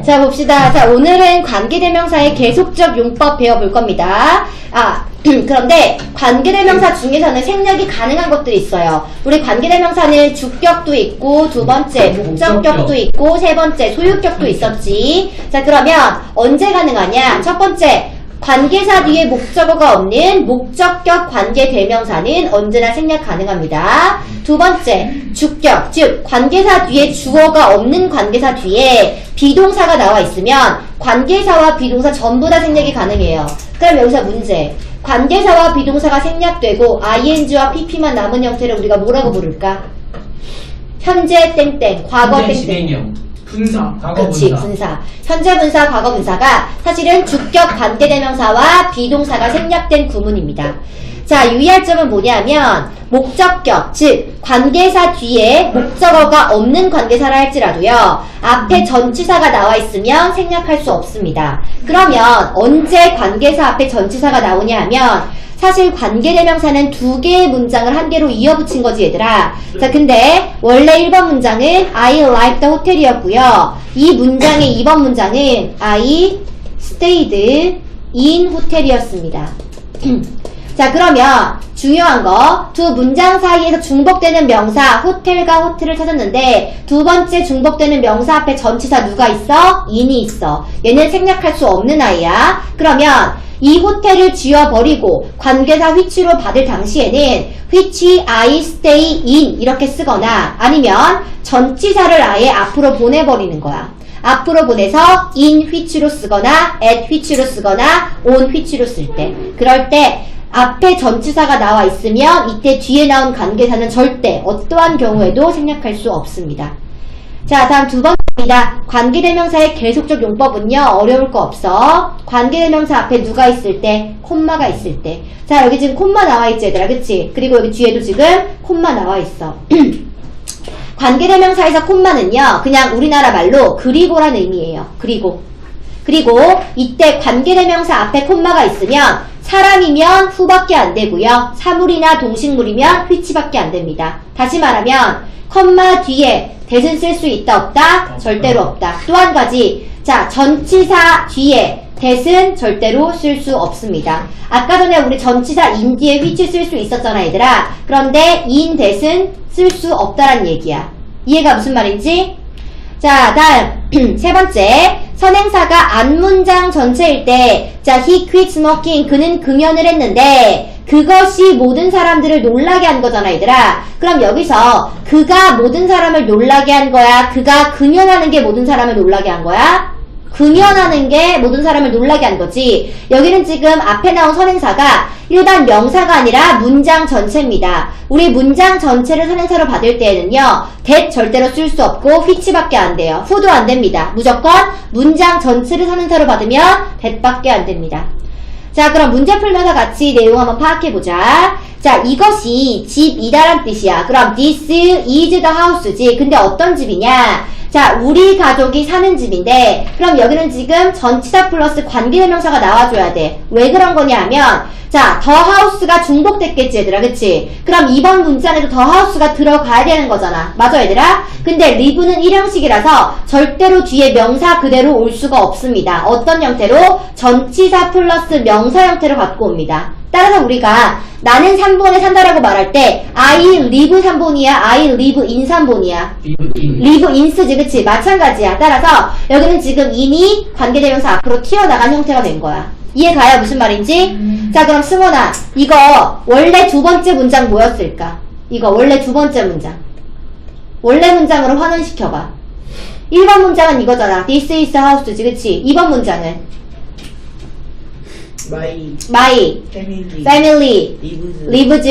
자, 봅시다. 자, 오늘은 관계대명사의 계속적 용법 배워볼 겁니다. 아, 그런데 관계대명사 중에서는 생략이 가능한 것들이 있어요. 우리 관계대명사는 주격도 있고, 두 번째 목적격도 목적격. 있고, 세 번째 소유격도 있었지. 자, 그러면 언제 가능하냐? 첫 번째, 관계사 뒤에 목적어가 없는 목적격 관계 대명사는 언제나 생략 가능합니다. 두 번째, 주격, 즉 관계사 뒤에 주어가 없는 관계사 뒤에 비동사가 나와 있으면 관계사와 비동사 전부 다 생략이 가능해요. 그럼 여기서 문제. 관계사와 비동사가 생략되고 ing와 pp만 남은 형태를 우리가 뭐라고 부를까? 현재 땡땡, 과거 현재 땡땡. 분사. 과거 그치, 분사. 분사. 현재 분사, 과거 분사가 사실은 주격 관계대명사와 비동사가 생략된 구문입니다. 자, 유의할 점은 뭐냐면, 목적격, 즉, 관계사 뒤에 목적어가 없는 관계사라 할지라도요, 앞에 전치사가 나와 있으면 생략할 수 없습니다. 그러면, 언제 관계사 앞에 전치사가 나오냐 하면, 사실 관계대명사는 두 개의 문장을 한 개로 이어붙인 거지 얘들아. 자 근데 원래 1번 문장은 I like the hotel이었고요. 이 문장의 2번 문장은 I stayed in hotel이었습니다. 자 그러면 중요한 거 두 문장 사이에서 중복되는 명사 호텔과 호텔을 찾았는데 두 번째 중복되는 명사 앞에 전치사 누가 있어? in이 있어. 얘는 생략할 수 없는 아이야. 그러면 이 호텔을 지워버리고 관계사 which로 받을 당시에는 which I stay in 이렇게 쓰거나 아니면 전치사를 아예 앞으로 보내버리는 거야. 앞으로 보내서 in which로 쓰거나 at which로 쓰거나 on which로 쓸 때. 그럴 때 앞에 전치사가 나와 있으면 이때 뒤에 나온 관계사는 절대 어떠한 경우에도 생략할 수 없습니다. 자, 다음 두 번째입니다. 관계대명사의 계속적 용법은요, 어려울 거 없어. 관계대명사 앞에 누가 있을 때, 콤마가 있을 때. 자, 여기 지금 콤마 나와 있지, 얘들아, 그치? 그리고 여기 뒤에도 지금 콤마 나와 있어. 관계대명사에서 콤마는요, 그냥 우리나라 말로 그리고란 의미예요. 그리고. 그리고 이때 관계대명사 앞에 콤마가 있으면 사람이면 후밖에 안 되고요. 사물이나 동식물이면 which밖에 안 됩니다. 다시 말하면 컴마 뒤에 대신 쓸 수 있다 없다? 절대로 없다. 또 한 가지 자 전치사 뒤에 대신 절대로 쓸 수 없습니다. 아까 전에 우리 전치사 인 뒤에 which 쓸수 있었잖아 얘들아. 그런데 in 대신 쓸 수 없다란 얘기야. 이해가 무슨 말인지? 자, 다음 세 번째 선행사가 안문장 전체일 때, 자, he quit smoking 그는 금연을 했는데 그것이 모든 사람들을 놀라게 한 거잖아, 얘들아. 그럼 여기서 그가 모든 사람을 놀라게 한 거야? 그가 금연하는 게 모든 사람을 놀라게 한 거야? 금연하는 게 모든 사람을 놀라게 한 거지. 여기는 지금 앞에 나온 선행사가 일반 명사가 아니라 문장 전체입니다. 우리 문장 전체를 선행사로 받을 때에는요, that 절대로 쓸 수 없고 which밖에 안 돼요. who도 안 됩니다. 무조건 문장 전체를 선행사로 받으면 that밖에 안 됩니다. 자, 그럼 문제 풀면서 같이 내용 한번 파악해보자. 자, 이것이 집이다란 뜻이야. 그럼 this is the house지. 근데 어떤 집이냐? 자, 우리 가족이 사는 집인데, 그럼 여기는 지금 전치사 플러스 관계대명사가 나와줘야 돼. 왜 그런 거냐 하면, 자, 더 하우스가 중복됐겠지, 얘들아. 그치? 그럼 이번 문장에도 더 하우스가 들어가야 되는 거잖아. 맞아, 얘들아? 근데 리브는 일형식이라서 절대로 뒤에 명사 그대로 올 수가 없습니다. 어떤 형태로? 전치사 플러스 명사 형태를 갖고 옵니다. 따라서 우리가 나는 3번에 산다라고 말할 때 I live 3번이야, I live in 3번이야. 리브인. 리브 인스지 그치? 마찬가지야. 따라서 여기는 지금 이미 관계대명사 앞으로 튀어나간 형태가 된 거야. 이해가요? 무슨 말인지? 자 그럼 승원아 이거 원래 두 번째 문장 뭐였을까? 이거 원래 두 번째 문장. 원래 문장으로 환원시켜봐. 1번 문장은 이거잖아. This is a house지 그치? 2번 문장은 My my family family lives lives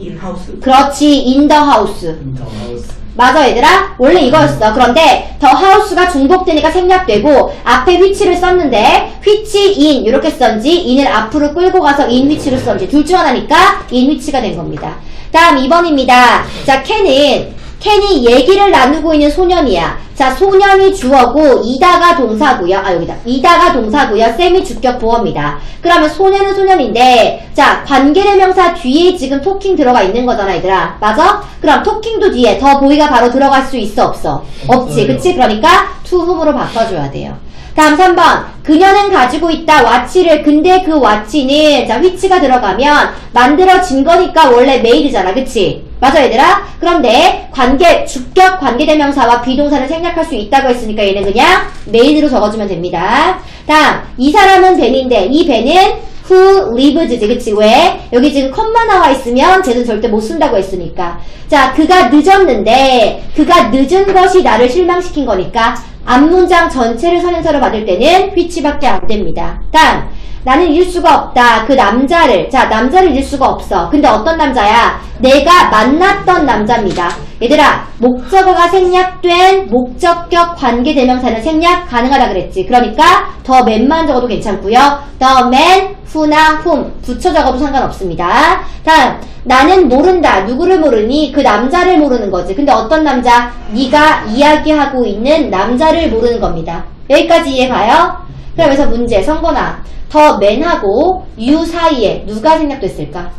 in house. 그렇지 in the house 더 하우스. 맞아 얘들아? 원래 이거였어. 그런데 더 하우스가 중복되니까 생략되고 앞에 which를 썼는데 which in 이렇게 썼지 in을 앞으로 끌고 가서 in which로 썼지 둘 중 하나니까 in which가 된 겁니다. 다음 2번입니다. 자 캔은 캔이 얘기를 나누고 있는 소년이야. 자 소년이 주어고 이다가 동사고요. 아 여기다. 이다가 동사고요. 쌤이 주격 보어입니다. 그러면 소년은 소년인데 자 관계대명사 뒤에 지금 토킹 들어가 있는 거잖아 얘들아. 맞아? 그럼 토킹도 뒤에 더 보이가 바로 들어갈 수 있어 없어? 없지. 그치? 그러니까 to whom으로 바꿔줘야 돼요. 다음 3번. 그녀는 가지고 있다 와치를 근데 그 와치는 자 which가 들어가면 만들어진 거니까 원래 made잖아. 그치? 맞아 얘들아? 그런데 관계 주격 관계대명사와 비동사를 생략할 수 있다고 했으니까 얘는 그냥 made로 적어주면 됩니다. 다음 이 사람은 벤인데 이 벤은 who lives지 그치? 왜? 여기 지금 컴마 나와 있으면 쟤는 절대 못 쓴다고 했으니까. 자 그가 늦었는데 그가 늦은 것이 나를 실망시킨 거니까 앞문장 전체를 선행사로 받을 때는 which밖에 안 됩니다. 다음 나는 잊을 수가 없다. 그 남자를. 자 남자를 잊을 수가 없어. 근데 어떤 남자야? 내가 만났던 남자입니다. 얘들아 목적어가 생략된 목적격 관계 대명사는 생략 가능하다 그랬지. 그러니까 더 맨만 적어도 괜찮고요. the man who나 whom 붙여 적어도 상관없습니다. 다음 나는 모른다. 누구를 모르니? 그 남자를 모르는 거지. 근데 어떤 남자? 네가 이야기하고 있는 남자를 모르는 겁니다. 여기까지 이해 가요? 그러면서 문제 성건아 더 맨하고 you 사이에 누가 생략됐을까?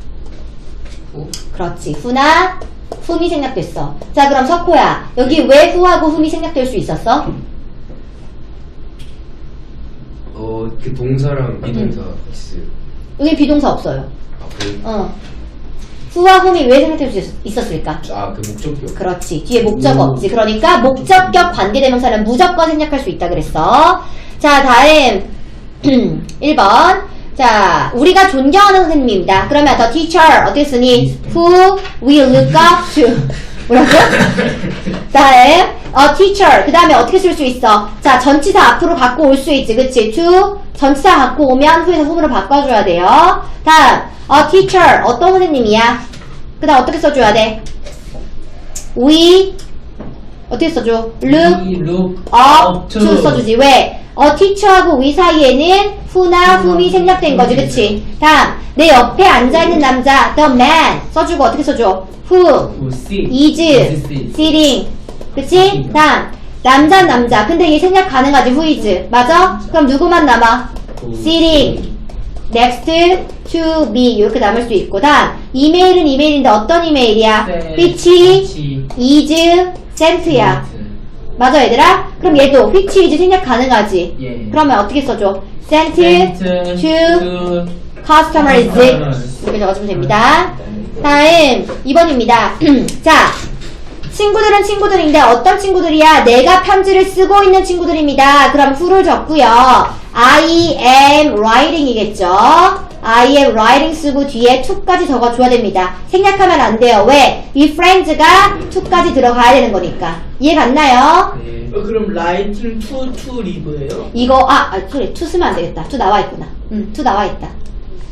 그렇지. 후나 훔이 생략됐어. 자, 그럼 석호야. 여기 왜 후하고 훔이 생략될 수 있었어? 어, 그 동사랑 비동사 있어요. 여기 비동사 없어요. 아, 그, 어. 후와 훔이 왜 생략될 수 있- 있었을까? 아, 그 목적격. 그렇지. 뒤에 목적어 없지. 그러니까 목적격 관계대명사는 무조건 생략할 수 있다 그랬어. 자, 다음 1번. 자, 우리가 존경하는 선생님입니다. 그러면 the teacher 어떻게 쓰니? Who we look up to. 뭐라고? 다음 a teacher. 그 다음에 어떻게 쓸 수 있어? 자, 전치사 앞으로 갖고 올 수 있지. 그치? to 전치사 갖고 오면 후에서 whom으로 바꿔줘야 돼요. 다음 a teacher. 어떤 선생님이야? 그 다음 어떻게 써줘야 돼? we 어떻게 써줘? look look up to 써주지 왜? 어 teacher하고 we 사이에는 who나 whom이 생략된 거지 그치? 다음 내 옆에 앉아있는 남자 the man 써주고 어떻게 써줘? who sit is sit. sitting 그치? 다음 남자 남자 근데 얘 생략 가능하지 who is 맞아? 그럼 누구만 남아? sitting next to me 이렇게 남을 수 있고 다음 이메일은 이메일인데 어떤 이메일이야? 네. Which is sent야 맞아 얘들아? 그럼 얘도 which is 생략 가능하지 예. 그러면 어떻게 써줘? sent, to to customers customers. 이렇게 적어주면 됩니다 다음 2번입니다 자 친구들은 친구들인데 어떤 친구들이야? 내가 편지를 쓰고 있는 친구들입니다 그럼 who를 적고요 I am writing이겠죠 I am writing 쓰고 뒤에 to까지 적어줘야 됩니다 생략하면 안 돼요 왜? 이 friends가 to까지 들어가야 되는 거니까 이해 갔나요? 네. 어, 그럼 라이팅 투, 투 리브예요? 이거 아, 아 소리 투 쓰면 안 되겠다. 투 나와 있구나. 음, 투 나와 있다.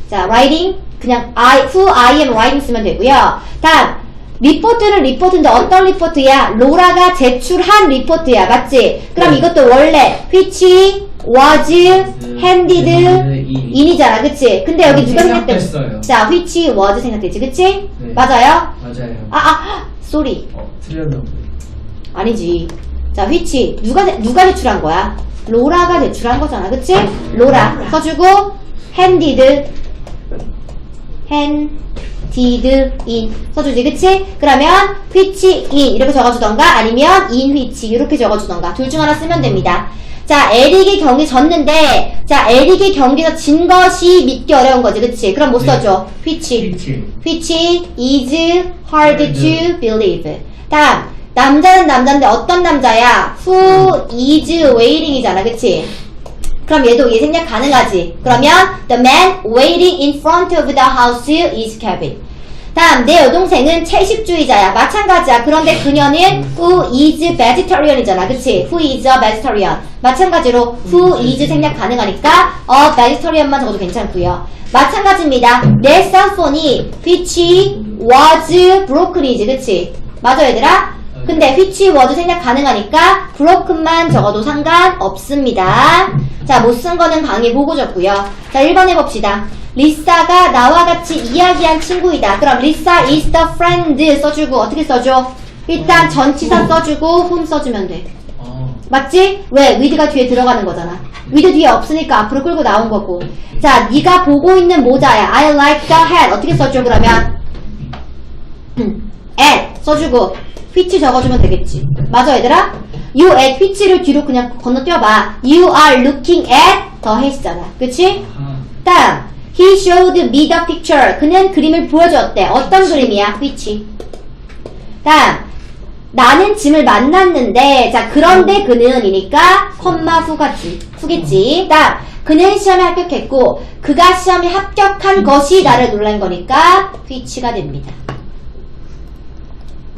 자, writing 그냥 I who I am writing 쓰면 되고요. 다음 리포트는 리포트인데 어떤 리포트야? 로라가 제출한 리포트야, 맞지? 그럼 네. 이것도 원래 which was handed in. in이잖아, 그치? 근데 여기 누가 생략됐어? 생략됐어요. 자, which was 생략됐지, 그치? 네. 맞아요? 맞아요. 아, 아, 쏘리. 어, 틀렸나 보네. 아니지. 자, which 누가 제- 누가 제출한 거야? 로라가 제출한 거잖아, 그치? 로라 써주고 handed handed in 써주지, 그치? 그러면 which in 이렇게 적어주던가 아니면 in which 이렇게 적어주던가 둘 중 하나 쓰면 됩니다. 자, 에릭이 경기 졌는데 자, 에릭이 경기에서 진 것이 믿기 어려운 거지, 그치? 그럼 못 네. 써줘. which Which. which is hard Hard. to believe. 다음, 남자는 남자인데 어떤 남자야? Who is waiting이잖아, 그치? 그럼 얘도 얘 생략 가능하지. 그러면 the man waiting in front of the house is Kevin. 다음, 내 여동생은 채식주의자야. 마찬가지야. 그런데 그녀는 who is vegetarian이잖아. 그치? who is a vegetarian. 마찬가지로 who is 생략 가능하니까 a vegetarian만 적어도 괜찮고요. 마찬가지입니다. 내 셀폰이 which was broken이지. 그치? 맞아, 얘들아? 근데 which was 생략 가능하니까 broken만 적어도 상관없습니다. 자, 못 쓴 거는 강의 보고 적고요. 자, 1번 해봅시다. 리사가 나와 같이 이야기한 친구이다. 그럼 리사 is the friend 써주고 어떻게 써줘? 일단 전치사 써주고 whom 써주면 돼. 어. 맞지? 왜? with가 뒤에 들어가는 거잖아. with 뒤에 없으니까 앞으로 끌고 나온 거고. 자, 네가 보고 있는 모자야. I like the hat. 어떻게 써줘 그러면? at 써주고 which 적어주면 되겠지. 맞아 얘들아? you at which를 뒤로 그냥 건너뛰어봐. You are looking at 더 했잖아. 그치? 아, 다음, he showed me the picture. 그는 그림을 보여줬대. 어떤 그림이야? which. 다음, 나는 짐을 만났는데, 자, 그런데 그는 이니까, 컴마 후가지, 후겠지. 다음, 그는 시험에 합격했고, 그가 시험에 합격한 것이 나를 놀란 거니까, which가 됩니다.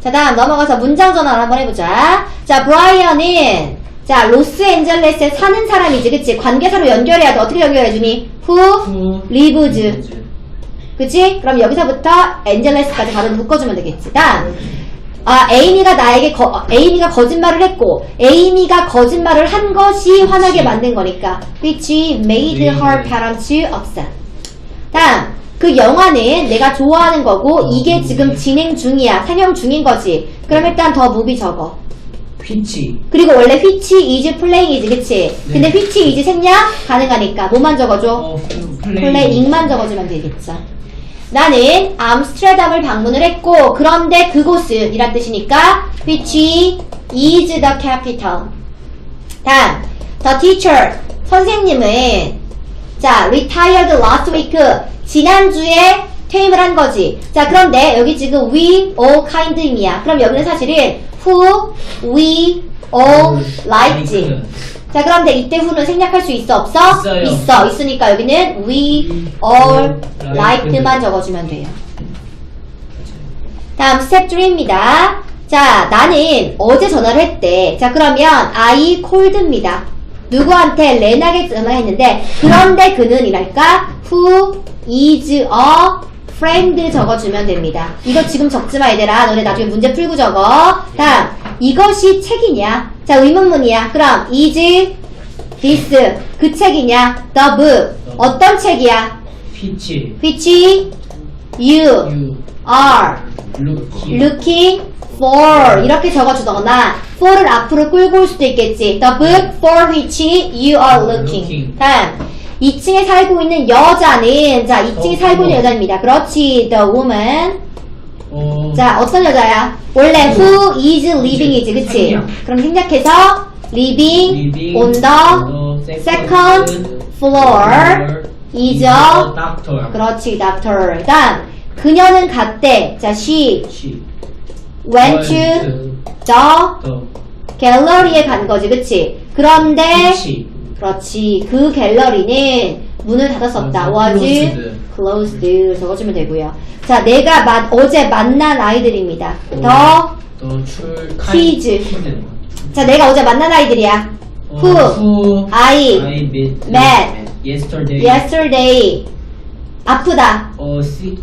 자, 다음 넘어가서 문장 전환 한번 해보자. 자, 브라이언은, 자, 로스앤젤레스에 사는 사람이지, 그치? 관계사로 연결해야 돼. 어떻게 연결해주니? who lives. 그치? 그럼 여기서부터 엔젤레스까지 바로 묶어주면 되겠지. 다음. 아, 에이미가 나에게 거, 어, 에이미가 거짓말을 했고, 에이미가 거짓말을 한 것이 화나게 만든 거니까. which made her parents upset. 다음. 그 영화는 내가 좋아하는 거고, 이게 지금 진행 중이야. 상영 중인 거지. 그럼 일단 더 무비 적어. 피치 그리고 원래 which is playing이지, 그치? 근데 which is 생략 가능하니까. 뭐만 적어줘? 어 플레잉만 적어주면 되겠죠. 나는 암스테르담을 방문을 했고 그런데 그곳은 이란 뜻이니까 which is the capital. 다음 the teacher 선생님은 자 retired last week 지난주에 퇴임을 한 거지. 자 그런데 여기 지금 we all kind임이야. 그럼 여기는 사실은 who we all liked. 자 그런데 이때 후는 생략할 수 있어 없어? 있어요. 있어 있으니까 여기는 we all liked만 적어주면 돼요 다음 스텝 3입니다 자 나는 어제 전화를 했대 자 그러면 I called입니다 누구한테 레나게 전화했는데 그런데 그는 이랄까 who is a friend 적어주면 됩니다 이거 지금 적지 마 얘들아 너네 나중에 문제 풀고 적어 다음 이것이 책이냐 자 의문문이야 그럼 is this 그 책이냐 the book 어떤 책이야 피치 which you you are look looking for 이렇게 적어주거나 for를 앞으로 끌고 올 수도 있겠지 the book for which you are Looking. 다음 2층에 살고 있는 여자는 자 2층에 어, 살고 있는 어. 여자입니다 그렇지 the woman 어 자 어떤 여자야 원래 who is living이지 그치. 그럼 생략해서 living, living on the on the second floor is a doctor 그렇지 doctor 다음 그녀는 갔대 자 she she went to the the 갤러리에 간 거지, 그치? 그런데, 피치 그렇지. 그 갤러리는 문을 닫았었다. was closed. closed. 적어주면 되고요. 자, 내가 마- 어제 만난 아이들입니다. 더, 더출 키즈. 자, 내가 어제 만난 아이들이야. who, who I, I met met yesterday yesterday. 아프다. 어 sick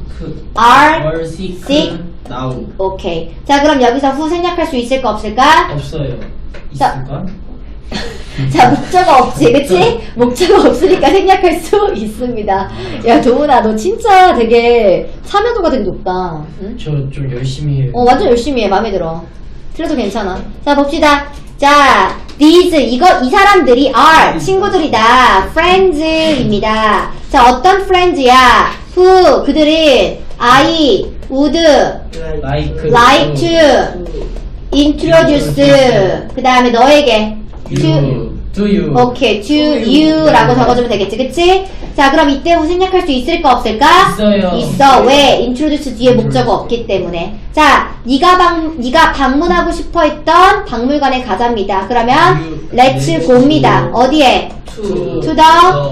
are, or sick sick. now 오케이. 자, 그럼 여기서 후 생략할 수 있을까, 없을까? 없어요 자. 있을까? 자, 목적어 없지, 그치? 목적어 없으니까 생략할 수 있습니다. 야, 도훈아, 너 진짜 되게 참여도가 되게 높다. 응? 저 좀 열심히 해요 어, 완전 열심히 해. 마음에 들어. 틀려도 괜찮아. 자, 봅시다. 자, these, 이거, 이 사람들이 are, 친구들이다. friends입니다. 자, 어떤 friends야? who, 그들은 I would like like to introduce. 그 다음에 너에게 to, do you 오케이, to you라고 적어주면 되겠지, 그치? 자, 그럼 이때 후 생략할 수 있을까, 없을까? 있어요. 있어. 왜? introduce 뒤에 목적어 없기 때문에. 자, 네가 방, 네가 방문하고 싶어 했던 박물관에 가자입니다. 그러면 let's go입니다. go. 어디에? to to the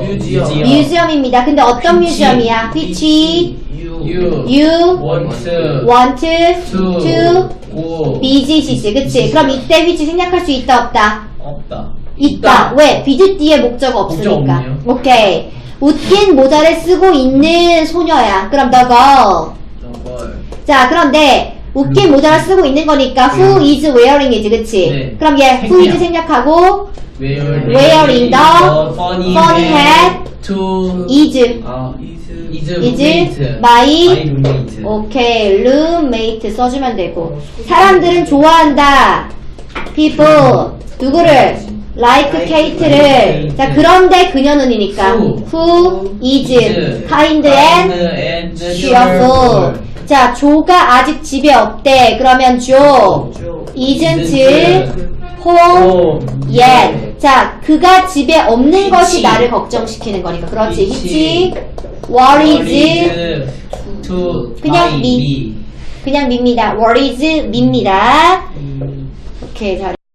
museum 뮤지엄입니다. 근데 어떤 뮤지엄이야? which you you want want to to go visit이지, 그치? 그럼 이때 which 생략할 수 있다, 없다? 없다 있다. 왜? 비즈 뒤에 목적어 목적 없으니까. 없네요. 오케이. 웃긴 모자를 쓰고 있는 소녀야. 그럼 the girl. 저걸 자, 그런데 웃긴 모자를 쓰고 있는 거니까 who is wearing이지, 그치? 네. 그럼 얘 who is 생략. 생략하고 wearing Wearing the funny, funny hat to is 아 is is roommate. my My roommate. 오케이 roommate 써주면 되고 사람들은 좋아한다 people 누구를 like Kate를 자 그런데 그녀는이니까 Who. is kind and cheerful 자 조가 아직 집에 없대 그러면 조 isn't home 오. yet. 자, 그가 집에 없는. 것이 나를 걱정시키는 거니까. 그렇지. 히치. worries. 그냥 미. 그냥 밉니다. worries, 밉니다. 오케이, 잘해.